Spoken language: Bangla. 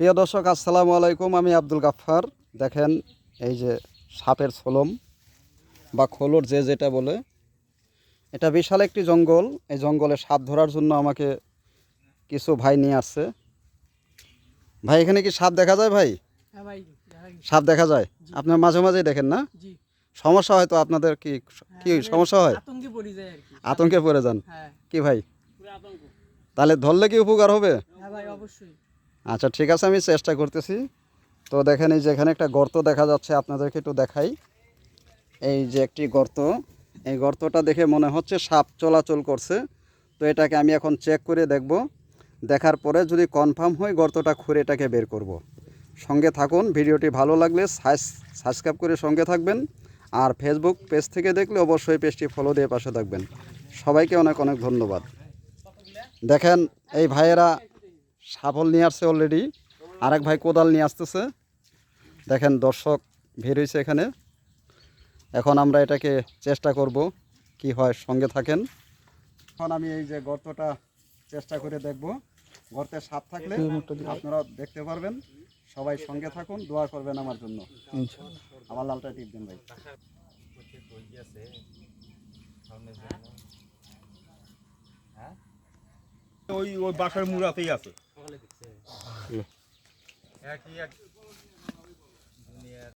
প্রিয় দর্শক আসসালামু আলাইকুম। আমি আব্দুল গাফফার। দেখেন এই যে সাপের ছলম বা খোলর যে যেটা বলে এটা বিশাল একটি জঙ্গল। এই জঙ্গলে সাপ ধরার জন্য আমাকে কিছু ভাই নিয়ে আসছে। ভাই এখানে কি সাপ দেখা যায় ভাই? হ্যাঁ। সাপ দেখা যায়? আপনার মাঝে মাঝেই দেখেন না? সমস্যা হয় তো আপনাদের কি কি হ্যাঁ, সমস্যা হয়? আতঙ্কে পড়ে যান। হ্যাঁ। কি ভাই? তাহলে ধরলে কি উপকার হবে? হ্যাঁ অবশ্যই। আচ্ছা ঠিক আছে, আমি চেষ্টা করতেছি। তো দেখেন, এই যে এখানে একটা গর্ত দেখা যাচ্ছে, আপনাদেরকে একটু দেখাই। এই যে একটি গর্ত, এই গর্তটা দেখে মনে হচ্ছে সাপ চলাচল করছে। তো এটাকে আমি এখন চেক করে দেখব। দেখার পরে যদি কনফার্ম হয়, গর্তটা খুঁড়ে এটাকে বের করব। সঙ্গে থাকুন, ভিডিওটি ভালো লাগলে সাবস্ক্রাইব করে সঙ্গে থাকবেন। আর ফেসবুক পেজ থেকে দেখলে অবশ্যই পেজটি ফলো দিয়ে পাশে থাকবেন। সবাইকে অনেক অনেক ধন্যবাদ। দেখেন, এই ভাইয়েরা সাফল নিয়ে আসছে অলরেডি আরেক ভাই কোদাল নিয়ে আসতেছে। দেখেন দর্শক ভিড় হয়েছে এখানে। এখন আমরা এটাকে চেষ্টা করব কি হয় সঙ্গে থাকেন। এখন আমি এই যে গর্তটা চেষ্টা করে দেখব। গর্তে সাপ থাকলে আপনারা দেখতে পারবেন। সবাই সঙ্গে থাকুন দোয়া করবেন আমার জন্য। আমার লালটা টিপ দেন ভাই। ওই ওই বাসার মুড়াতেই আছে। একই এক দুনিয়ার